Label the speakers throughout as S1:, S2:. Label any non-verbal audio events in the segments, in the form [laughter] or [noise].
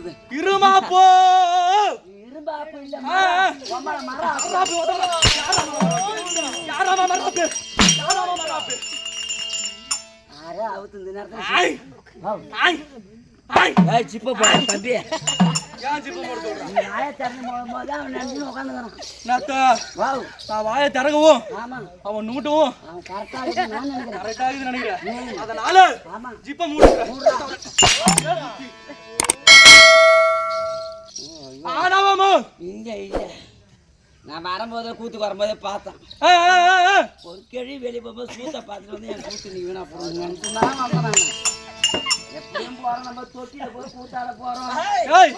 S1: இருந்தது.
S2: இருமா போ
S1: இரும்பா தம்பி.
S2: வாய திறக்கவும் அவன் நூட்டவும்
S1: கரெக்டாக நினைக்கிறேன்.
S2: அதனால ஆனாவாமோ
S1: இங்க இல்ல நான் வரும்போதே கூத்துக்கு வரும்போதே பார்த்தேன். ஒரு கேள்வி வெளியே போகும்போது சூத்தை பார்த்துட்டு வந்து என் கூத்து நீ வீணா நினைச்சு தான் வந்தேன் எப்படியும் போறோம் நம்ம தொட்டியில போய் கூத்தாட போறோம்.
S2: ஏய்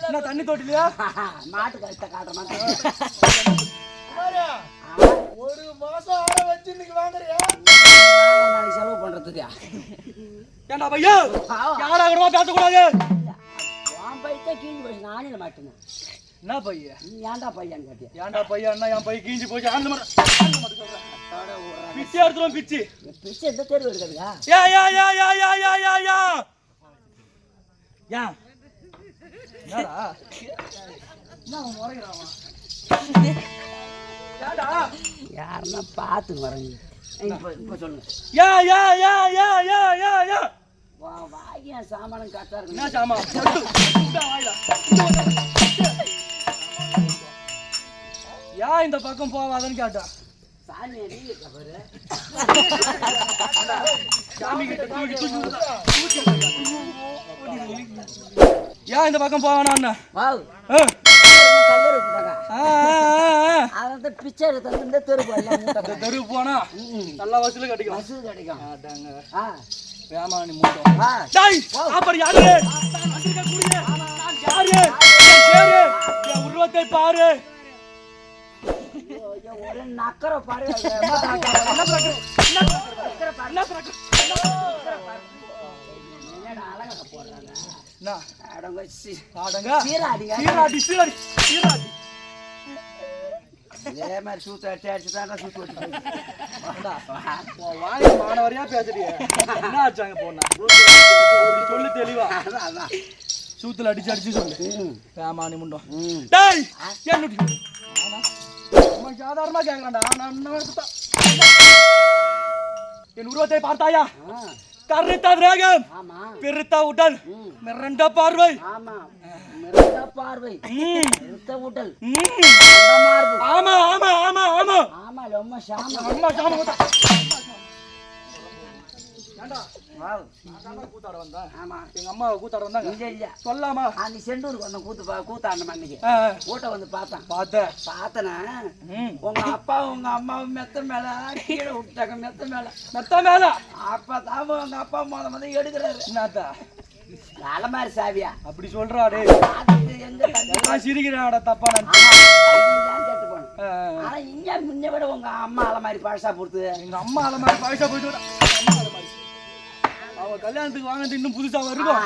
S2: என்ன தண்ணி தொட்டிலையா? [laughs]
S1: மாட்டு கழுத்தை காட்டுற மாட்டேன்
S2: ஒரு மாசம் ஆட வச்சு இன்னைக்கு வாங்குறியா?
S1: செலவு பண்றதுக்கு.
S2: ஏண்டா பையா யாரா கூடமா பேசக்கூடாது.
S1: உன் பையத்தான் கீழ் போய் நானே மாட்டேன்
S2: என்ன பைய
S1: நீ ஏன்டா பையன் கேட்டியா
S2: ஏன்டா பையா என்ன என் பை கீஞ்சி போச்சு அந்த மாதிரி. பிச்சை எடுத்துரும் பிச்சு
S1: பிச்சை எந்த தெருவு இருக்குதுயா
S2: யா யா யா யா யா யா யா யா யா என்னடா என்ன
S1: யாருன்னா பார்த்து வரேங்க இப்போ இப்போ சொல்லுங்க
S2: யா யா யா யா யா யா யா
S1: வாய் சாமானும்
S2: கரெக்டா
S1: இருக்கு
S2: என்ன சாமான் ஏன் இந்த பக்கம் போவாதன்னு கேட்டான் ஏன் இந்த பக்கம் போவானா
S1: பிச்சை எடுத்து வந்து
S2: தெரு போனா? நல்லா வசூல் கிடைக்கும்
S1: வசூல் கிடைக்கும்
S2: வேமானி மூட்டம் டேய் அப்புறம் யாரு நான் வந்திருக்க கூடிய நான் யாரு என் பேரு என் உருவத்தை பாரு
S1: ஒரே நக்கரை பாரு
S2: என்ன பிறகு? என்ன பிறகு? என்ன பிறகு?
S1: என்னடா அழகா போடுறாங்க
S2: என்ன?
S1: அடங்க சி
S2: ஆடுங்க.
S1: சீராடிங்க.
S2: சீராடி, சீராடி, சீராடி.
S1: இதே மாதிரி சூத்து அடிச்சு அடிச்சு தான் சூத்து
S2: பேசுறியே. என்ன ஆச்சாங்க போனா? அப்படி சொல்லு தெளிவா.
S1: அதான்
S2: சூத்துல அடிச்சு அடிச்சு சொல்லு.
S1: ம்.
S2: வேமானி முண்டம் டேய் என்னடி சாதாரணமா கேக்குறேன்டா. நான் என்ன? என் உருவத்தை பார்த்தாயா? கருத்த திரேகம்.
S1: ஆமா.
S2: பெருத்த உடல். மிரண்ட பார்வை.
S1: பார்வை. அந்த மார்பு.
S2: ஆமா ஆமா ஆமா ஆமா.
S1: ஆமா ரொம்ப சாம.
S2: அம்மா சாம. ஏண்டா? கூத்தாட வந்தேன்.
S1: ஆமா.
S2: எங்க அம்மா கூத்தாட வந்தாங்க.
S1: இல்ல இல்ல.
S2: சொல்லாமா?
S1: அந்த செண்டூருக்கு வந்த கூத்து பா கூத்தாண்ட மண்ணிக்கு
S2: ஆ,
S1: கூட்ட வந்து பார்த்தேன்.
S2: பார்த்தேன்.
S1: பார்த்தனா. உங்க அப்பா உங்க அம்மாவும் மெத்த மேல கீழே விட்டாங்க மெத்த மேல.
S2: மெத்த மேல?
S1: அப்பதான் உங்க அப்பா முத முத எடுக்கிறாரு.
S2: என்னத்தா?
S1: அலமாரி சாவியா?
S2: அப்படி சொல்றா டேய்
S1: பார்த்துட்டு எங்க தள்ளி-
S2: எல்லாம் சிரிக்கிறாடா தப்பா.
S1: ஆனா இங்க முன்ன விட உங்க அம்மா அலமாரி பழசா பொறுத்து
S2: எங்க அம்மா அல மாதிரி பழசா போயிட்டு அவ கல்யாணத்துக்கு வாங்கிட்டு இன்னும் புதுசா வருவோம்.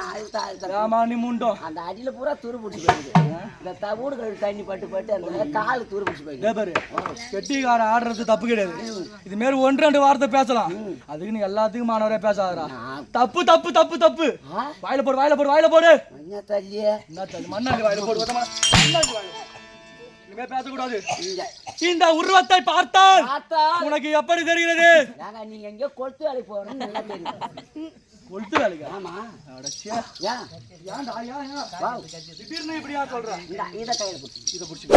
S2: ஆமா நீ முண்டம்
S1: அந்த அடியில பூரா துரு பிடிச்சி போயிடுது. இந்த தவிடு கழுவி தண்ணி பட்டு பட்டு அந்த கால் துரு பிடிச்சி போயிடுது.
S2: பாரு கெட்டிக்காரன் ஆடுறது தப்பு கிடையாது. இது மாரி ஒன்று ரெண்டு வார்த்தை பேசலாம். அதுக்கு நீ எல்லாத்துக்கும் மாணவரே பேசாதடா.
S1: நான்
S2: தப்பு தப்பு தப்பு தப்பு? வாயில போடு வாயில போடு வாயில போடு.
S1: என்ன தள்ளியே.
S2: என்ன தள்ளு மண்ணாங்க வாயில போடு ஒத்த மண்ணா- மண்ணாங்க வாயில. இனிமே பேசக்கூடாது. இந்த உருவத்தை பார்த்தால்
S1: பார்த்தா
S2: உனக்கு எப்படி தெரிகிறது?
S1: நாங்க எங்கேயோ கொளுத்து வேலைக்கு தெரியும்.
S2: கொளுத்து வேலைக்கா?
S1: ஆமா.
S2: திடீர்னு இப்படியா சொல்ற?
S1: இந்த இத கையில குத்தி
S2: இதை பிடிச்சி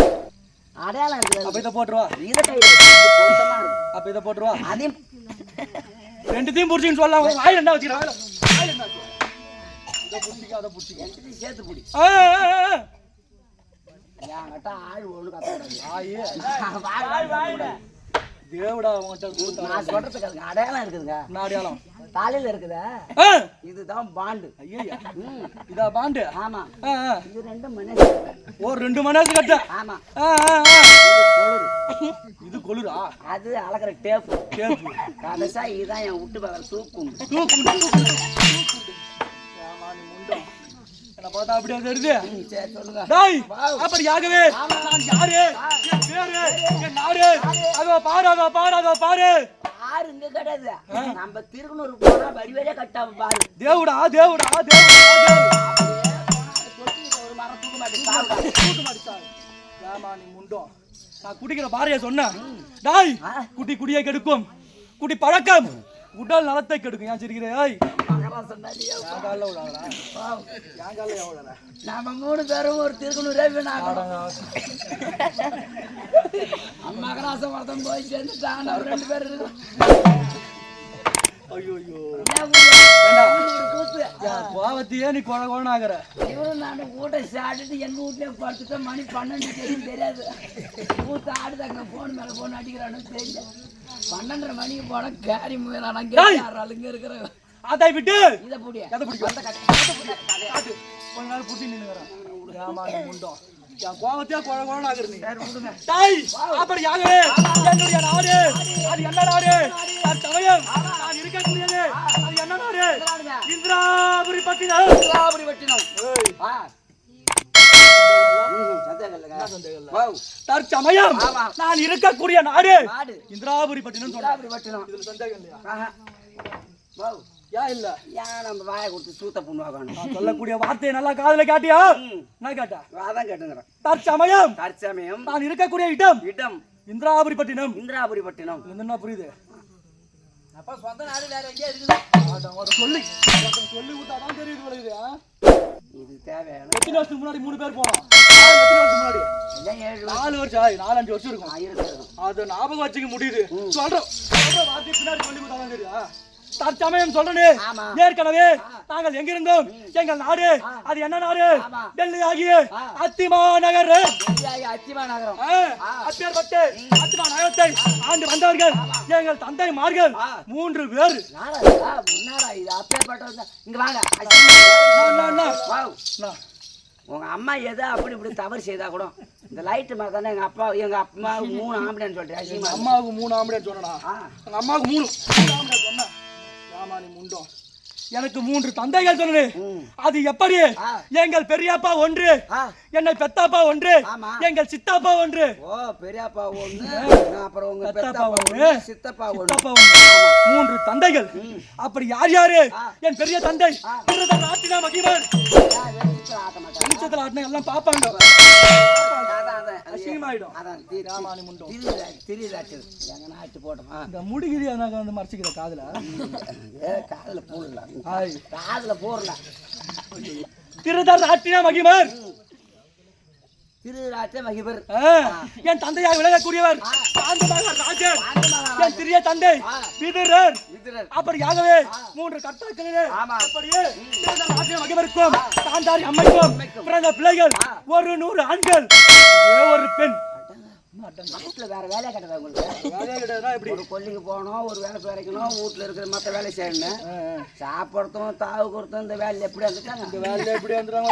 S1: அடையாளம்
S2: அப்ப இதை போட்டுருவா.
S1: இத கையில
S2: அப்ப இதை போட்டுருவா.
S1: அதையும்
S2: ரெண்டுத்தையும் பிடிச்சின்னு சொல்லலாம் வாயில என்ன வச்சுக்கிறேன்? வாயில என்ன வச்சுக்கிறேன்? இதை பிடிச்சிக்க அதை பிடிச்சிக்க.
S1: சேர்த்து பிடி. என்கிட்ட ஆள் கத்தக்கூடாது வாழ்
S2: தேவடா
S1: நான் சொல்றதுக்கு அதுக்கு அடையாளம் இருக்குதுங்க
S2: நாடியாலம்
S1: தலையில இருக்குதா இதுதான் பாண்டு
S2: ஐயா இதா பாண்டு
S1: ஆமா. இது ரெண்டும் மனசு
S2: ஓ ரெண்டு கட்ட
S1: ஆமா. இது கொளுரு
S2: இது கொளுரா
S1: அது அளக்குற டேப்பு கடைசா இதுதான் என் விட்டு தூக்கும்
S2: தூக்கு என்னை பார்த்தா அப்படியே
S1: சரி சொல்லுங்க.
S2: டேய்
S1: வாவ்.
S2: அப்படியாகவே நான் யாரு? என் பேரு என் நாடு. அதோ பாரு அதோ பாரு அதோ பாரு.
S1: இங்க கிடையாது? நம்ம திருக்குனூர் போனா வடிவேலே கட்டாம பாரு.
S2: தேவுடா தேவுடா தேவுடா
S1: ஒரு மரம் தூக்க மாட்டேன் சாப்பிடா
S2: கூட்டு மாட்டிச்சாரு. ஏம்மா நீ முண்டம் நான் குடிக்கிற பாரிய சொன்னேன் டாய்
S1: ஆ.
S2: குடி குடியை கெடுக்கும். குடி பழக்கம். உடல் நலத்தை கெடுக்கும். ஏன் சிரிக்கிறே? நம்ம
S1: நாம மூணு பேரும் ஒரு திருக்குனூரே வீணாகணும் மகராசம் ஒருத்தன் போய் சேர்ந்துட்டான் நம்ம ரெண்டு பேர் கூத்து.
S2: கோவத்தையே நீ குழ குழன்னு ஆகுற
S1: இவரும் நான் வீட்டை சாட்டிட்டு எங்க வீட்லயே படுத்துட்டோம் மணி பன்னெண்டு தெரியும் தெரியாது கூத்து அங்க போன் மேல போன் அடிக்கிறானு தெரியல பன்னெண்டரை மணிக்கு போனா கேரி முயலான
S2: ஏய்!
S1: ஆளுங்க இருக்கிற
S2: அதை விட்டு
S1: இதை அந்த கட்டை. அதை புடி.
S2: காட்டு. கொஞ்ச நேரம் புட்டி நின்னுக்கிறேன் ஏமா நீ முண்டம் என் கோவத்தையே குழ குழன்னு ஆகுற நீ.
S1: சரி விடுங்க.
S2: டாய் அப்படி யாரு? என்னுடைய நாடு. அது என்ன நாடு? அது சமயம். நான் இருக்கக்கூடியது. அது என்ன நாடு?
S1: விளையாடுங்க.
S2: இந்திராபுரி பட்டினம்.
S1: சிலாபுரி வெட்டினோம்
S2: ஏய்,
S1: ஆ ம், சந்தேகம் இல்லைங்க
S2: சந்தேகம் இல்ல.
S1: வாவ்.
S2: தற்சமயம்
S1: ஆமா.
S2: நான் இருக்கக்கூடிய நாடு. இந்திராபுரி பட்டினம்
S1: சிலாபுரி வெட்டினோம்
S2: இதுல சந்தேகம் இல்லையா? ஏன் இல்ல.
S1: ஏன் நம்ம வாயை கொடுத்து சூத்த புண்ணுவாக்கணும்
S2: நான் சொல்லக்கூடிய வார்த்தையை நல்லா காதுல காட்டியா. என்ன கேட்டா?
S1: அதான் கேட்டுங்கிறேன்.
S2: தற்சமயம்.
S1: தற்சமயம்.
S2: நான் இருக்கக்கூடிய இடம்.
S1: இடம்.
S2: இந்திராபுரி பட்டினம்
S1: இந்திராபுரி பட்டினம்
S2: இது என்ன புரியுது?
S1: அப்ப சொந்த நாடு வேற எங்கேயா இருக்குது.
S2: அதான் அதை சொல்லி. சொல்லி விட்டாதான் தெரியுது போல இது,
S1: தேவையான
S2: எத்தனை வருஷத்துக்கு முன்னாடி மூணு பேர் போனோம்? எத்தனை வருஷம் முன்னாடி? நாலு வருஷம் ஆயி, நாலஞ்சு வருஷம் இருக்கும். அது ஞாபகம் வச்சுக்க முடியுது. சொல்றோம். சொல்ற வார்த்தை பின்னாடி சொல்லி கொடுத்தாதான் தெரியுதா? தற்சமயம் சொல்றேனே. ஏற்கனவே நாங்கள் எங்கிருந்தோம்? எங்கள் நாடு அது என்ன நாடு. டெல்லி ஆகிய. அத்திமா நகர்.
S1: பெரியாயி அத்திமா நகரம்.
S2: அப்பேற்பட்டு அத்திமா நகரத்தை ஆண்டு வந்தவர்கள் எங்கள் தந்தைமார்கள்
S1: ஆ.
S2: மூன்று பேர்.
S1: உங்க அம்மா ஏதோ அப்படி இப்படி தவறு செய்தா கூட இந்த லைட்டு மாதிரி தானே எங்க அப்பா எங்க அப்பா மூணு
S2: எங்க
S1: அசிங்கமா
S2: அம்மாவுக்கு மூணு ஆம்பளை சொன்னா
S1: ஆ.
S2: எங்க அம்மாவுக்கு மூணு. மூணு ஆம்பளை சொன்னா ஆமா நீ எனக்கு மூன்று தந்தைகள் சொன்னேன்.
S1: ம்.
S2: அது எப்படி. எங்கள் பெரியப்பா ஒன்று. என்னை பெத்தாப்பா ஒன்று. எங்கள் சித்தாப்பா ஒன்று.
S1: ஓ பெரியப்பா ஒண்ணு. அப்புறம் உங்க
S2: பெத்தப்பா ஒண்ணு
S1: சித்தப்பா
S2: சித்தப்பா ஒன்று. மூன்று தந்தைகள். அப்படி யார் யாரு. என் பெரிய தந்தை. நாட்டினா மகிமன்
S1: ஆட்ட மாட்டாங்க
S2: ஆட்டினா எல்லாம் பாப்பாங்க. அசிங்கமாயிடும். ராமானி முண்டம்.
S1: திரியுதா- திரியுதாச்சு. எங்க நாட்டு போட்டோமா?
S2: இந்த முடிகிரி எனக்கு வந்து மறைச்சிக்கிற காதுல.
S1: ஏ, காதுல போடல
S2: ஆய்.
S1: காதுல போடல
S2: திருதர் நாட்டினா மகிமன்
S1: திருராட்ட மகிபர்
S2: ஆ, என் தந்தையாக விளங்கக்கூடியவர் பாண்டமாக ராஜன். என் சிறிய தந்தை
S1: மித்திரர்
S2: அப்படியாகவே மூன்று
S1: ஆமா.
S2: அப்படியே மகிமருக்கும் தாண்டாரி அம்மைக்கும் பிறந்த பிள்ளைகள் ஒரு நூறு ஆண்கள் ஒரே பெண்.
S1: வேற வேலையை கட்டதா உங்களுக்கு? கொல்லிக்கு போகணும் ஒரு வேலை பறிக்கணும் வீட்டுல இருக்கிற மத்த வேலை செய்யணும். சாப்பிடுறதும் தாவு கொடுத்தும் இந்த வேலையில் எப்படி வந்துட்டாங்க?
S2: வேலை எப்படி வந்துடுறாங்க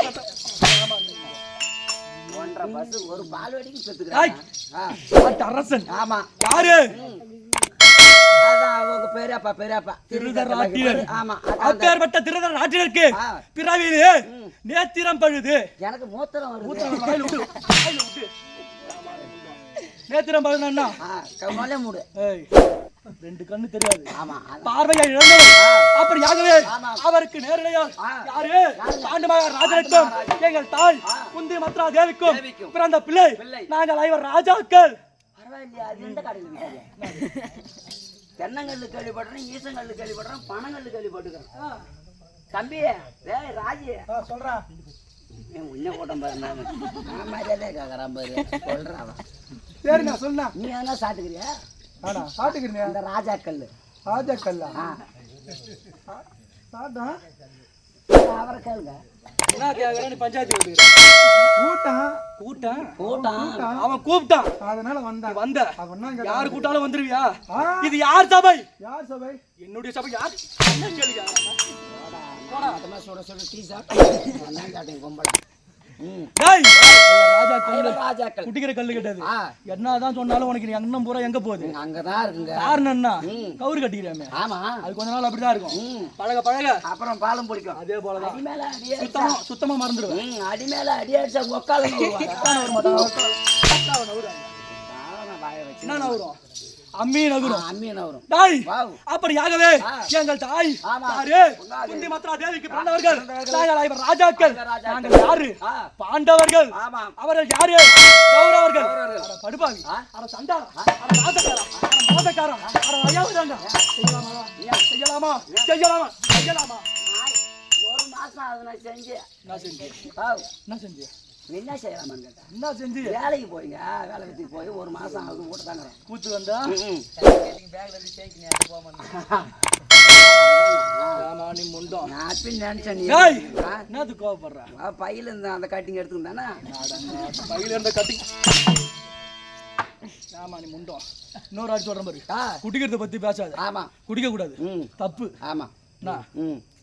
S1: ஒன்றரை பஸ் ஒரு பால் வடிக்கு. பெற்றுக்கிறாங்க
S2: அரசன்.
S1: ஆமா.
S2: யாரு? நேத்திரம் பழுது.
S1: எனக்கு மூத்திரம்.
S2: நேத்திரம் பழுதுன்னா
S1: மூடு.
S2: ரெண்டு கண்ணு தெரியாது. பார்வையை இழந்தவர் அப்படியாகவே. அவருக்கு நேரடியா. யாரு? பாண்டுமக ராஜனுக்கும் எங்கள் தாய் குந்தி மத்ரா தேவிக்கும். பிறந்த பிள்ளை. நாங்கள் ஐவர் ராஜாக்கள்.
S1: தென்னங்கல்லு கேள்விப்படுறேன் ஈசங்கல்லு கேள்விப்படுறேன் பனங்கல்லு கேள்விப்பட்டுக்கிறேன் தம்பி ஏய் ராஜி.
S2: சொல்றேன்
S1: உன்னை கூட்டம் பாரு நான் நான் மரியாதை கேட்குறான் பாரு. சொல்கிறான் அவன்
S2: சரி நான் சொன்னேன்
S1: நீ எதனா சாத்துக்கிறியா
S2: ஆனா சாட்டுக்கிறேன்
S1: அந்த ராஜாக்கல்
S2: ராஜாக்கல்லா
S1: ஆ
S2: சாட்டா
S1: அவரை கேளுங்க
S2: என்ன கேக்குறேன் பஞ்சாயத்து
S3: கூட்டம்
S2: கூட்டம்
S1: கூட்டம்
S2: அவன் கூப்பிட்டான்
S3: அதனால வந்தான்
S2: வந்த
S3: அவன்
S2: யாரு கூட்டாலும் வந்துருவியா
S3: ஆ.
S2: இது யார் சபை
S3: யார் சபை
S2: என்னுடைய சபை யார் என்ன கேளுங்க
S1: சுட சுட டீ சாப்பிட்டேன் கும்பல ராஜாக்கள்.
S2: குட்டிக்கிற கல்லு கட்டாது. என்னதான் சொன்னாலும் உனக்கு நீ அண்ணன் பூரா எங்க போகுது?
S1: அங்கே தான் இருக்குங்க
S2: காரணம் என்ன. கவுரு கட்டிக்கிறாமே.
S1: ஆமா.
S2: அது கொஞ்ச நாள் அப்படிதான் இருக்கும். பழக பழக.
S1: அப்புறம் பாலும் பிடிக்கும்
S2: அதே போலதான்.
S1: அடி மேல அடி அடிச்சா.
S2: சுத்தமா சுத்தமா மறந்துடுவேன்.
S1: ம் அடி மேல அடி அடிச்சா
S2: என்ன நகரும். அம்மி நகரும். டாய்
S1: வாவ்.
S2: அப்படியாகவே. எங்கள் தாய். யாரு. குந்தி மத்ரா தேவிக்கு பிறந்தவர்கள். நாங்கள் ஐவர் ராஜாக்கள். நாங்கள் யாரு? பாண்டவர்கள். அவர்கள் யாரு? கௌரவர்கள். படுபாவி. அட சண்டாளா அட ஐயாவதாங்க செய்யலாமா? செய்யலாமா? செய்யலாமா?
S1: ஒரு மாசம் ஆகுது நான் செஞ்சு
S2: என்ன செஞ்சு
S1: வாவ்.
S2: என்ன செஞ்சு
S1: என்ன செய்யலாமான்னு கேட்டேன்
S2: என்ன செஞ்சு?
S1: வேலைக்கு போய்ங்க. வேலை வெட்டிக்கு போய் ஒரு மாசம் ஆகுது வீட்டு தாங்கிறேன்
S2: கூத்து வந்தா? ஆமா நீ முண்டம்.
S1: நான் பின் நினைச்சேன் நீ.
S2: டேய்
S1: ஆ,
S2: என்னது கோவப்படுற?
S1: பையில இருந்த அந்த கட்டிங் எடுத்துக்கிட்டானா
S2: பையில இருந்த கட்டி ஆமா நீ முண்டம். இன்னொரு ஆள் சொல்றேன் பாரு.
S1: ஆ.
S2: குடிக்கிறத பத்தி பேசாத.
S1: ஆமா.
S2: குடிக்க கூடாது தப்பு.
S1: ஆமா.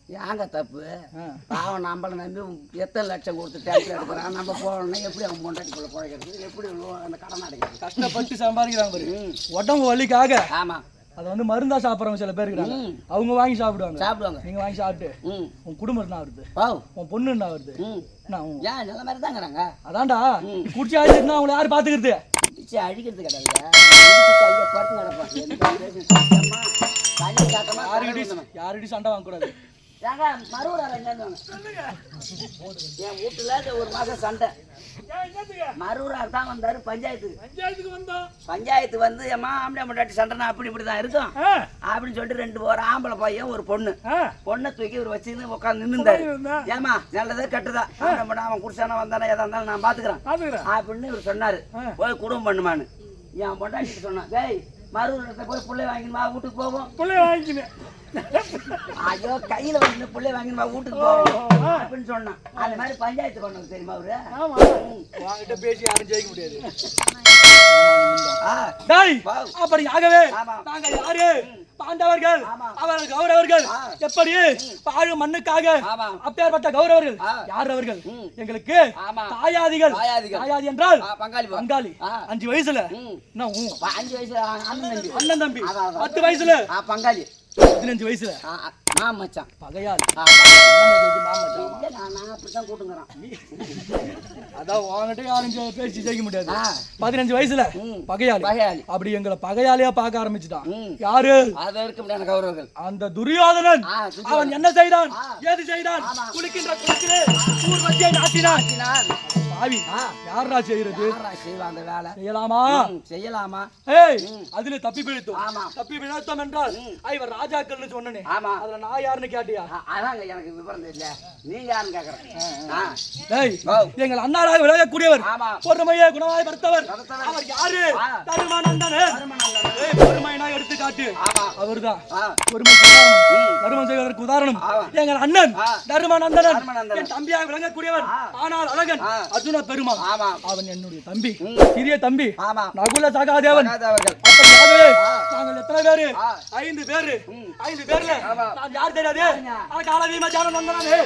S1: ஏங்க தப்பு. பாவம் நம்மளை நம்பி எத்தனை லட்சம் கொடுத்து டேக்ஸ் எடுக்கிறான் நம்ம போகணும்னா எப்படி அவன் பொண்டாட்டிக்குள்ள பிழைக்கிறது? எப்படி அந்த கடன் அடைக்கிறது?
S2: கஷ்டப்பட்டு சம்பாதிக்கிறாங்க பாரு. உடம்பு வலிக்காக
S1: ஆமா.
S2: அதை வந்து மருந்தா சாப்பிட்றவங்க சில பேர் இருக்கிறாங்க
S1: ம்.
S2: அவங்க வாங்கி சாப்பிடுவாங்க.
S1: சாப்பிடுவாங்க.
S2: நீங்க வாங்கி சாப்பிட்டு உன் குடும்பம் என்ன
S1: வாவ்.
S2: உன் பொண்ணு என்ன உன்-
S1: ஏன் நல்ல மாதிரி தாங்கிறாங்க
S2: அதான்டா. குடிச்சு ஆயிடுச்சுன்னா அவங்களை யார் பாத்துக்கிறது?
S1: பிடிச்சி அழிக்கிறது கிடையாது.
S2: யாருக்கிட்டையும் சண்டை வாங்கக்கூடாது.
S1: ஏங்க மறுவூர் எங்கேருந்து என் வீட்டுல ஒரு மாசம் சண்டை. மறுவூரார் தான் வந்தாரு பஞ்சாயத்துக்கு. பஞ்சாயத்து வந்து ஏமா ஆம்பளை முட்டாட்டி சண்டைனா அப்படி இப்படி தான் இருக்கும் அப்படின்னு சொல்லிட்டு ரெண்டு ஒரு ஆம்பளை பையன் ஒரு பொண்ணு. பொண்ணை தூக்கி இவர் வச்சுன்னு உட்காந்து நின்னுந்தாரு. ஏமா நல்லதே கட்டுதா? முட்டை அவன் குடிச்சானா வந்தானா எதா இருந்தாலும் நான் பாத்துக்கிறேன். அப்படின்னு இவர் சொன்னாரு. போய் குடும்பம் பண்ணுமான்னு. என் பொண்டாட்டி சொன்னான். டேய் மறுவூரத்தை போய் பிள்ளை வாங்கின்னு வா வீட்டுக்கு போவோம்.
S2: பிள்ளை வாங்கிக்கினேன்.
S1: ஐயோ கையில வந்து புள்ளை வாங்கி வா வீட்டுக்கு போவோம் அப்படின்னு சொன்னான் அந்த மாதிரி பஞ்சாயத்து பண்ணது தெரியுமா அவரு
S2: வாங்கிட்ட பேசி யாரும் ஜெயிக்க முடியாது. அப்படி ஆகவே யாரு பாண்டவர்கள். அவர்கள் கௌரவர்கள். எப்படி வாழும் மண்ணுக்காக
S1: ஆமா.
S2: அப்பேற்பட்ட கௌரவர்கள். யார் அவர்கள். எங்களுக்கு
S1: ஆமா.
S2: தாயாதிகள்
S1: தாயாதிகள்.
S2: தாயாதி என்றால்
S1: பங்காளி.
S2: பங்காளி. அஞ்சு வயசுல
S1: அஞ்சு வயசுல அண்ணன் தம்பி.
S2: பத்து வயசுல
S1: பங்காளி
S2: பதினஞ்சு வயசுல.
S1: மாமன் மச்சான்.
S2: பகையாளி.
S1: நான் நான்
S2: அதான் உங்ககிட்ட யாரும் பேசி ஜெயிக்க முடியாது. பதினஞ்சு வயசுல. பகையாளி.
S1: பகையாளி.
S2: அப்படி எங்களை பகையாளியா பார்க்க ஆரம்பிச்சுட்டான். யாரு?
S1: அது இருக்க முடியாத கௌரவர்கள்.
S2: அந்த துரியோதனன். அவன் என்ன செய்தான். ஏது செய்தான். குளிக்கின்ற நாட்டினான்.
S1: நான்
S2: பாவி. யாரா செய்யறது?
S1: யாரா செய்வா அந்த வேலை?
S2: செய்யலாமா?
S1: செய்யலாமா?
S2: ஏய். அதுல தப்பி பிழைத்தோம்.
S1: ஆமா.
S2: தப்பி பிழைத்தோம் என்றால் இவர் ராஜாக்கள்னு சொன்னனே.
S1: ஆமா.
S2: அதுல நான் யாருன்னு கேட்டியா?
S1: அதாங்க எனக்கு விவரம் தெரியல. நீங்க யாருன்னு கேக்குறேன்.
S2: எங்கள் அண்ணாராக விலகக்கூடியவர்
S1: ஆமா.
S2: பொறுமையை குணமாய் படுத்தவர். அவர் யாரு?
S1: தருமநந்தன்.
S2: ஏய் பொறுமையினா எடுத்து காட்டு அவர்தான்.
S1: ஆ,
S2: பொறுமைக்கு உதாரணம்
S1: ம்.
S2: தர்மம் செய்வதற்கு உதாரணம். எங்கள் அண்ணன்
S1: ஆ.
S2: தர்மானந்தனன்
S1: தருமநந்தன்.
S2: என் தம்பியாக விளங்கக்கூடியவன்
S1: ஆ.
S2: ஆனால் அழகன்
S1: ஆ.
S2: அர்ஜுன பெருமா
S1: ஆமா.
S2: அவன் என்னுடைய தம்பி. சிறிய தம்பி.
S1: ஆமா.
S2: நகுல சகாதேவன். நாங்கள் எத்தனை பேரு. ஐந்து பேரு. ஐந்து பேர்ல. நான் யார் தெரியாது?
S1: யாருங்க?
S2: காலவீம ஜானம் வந்தனானே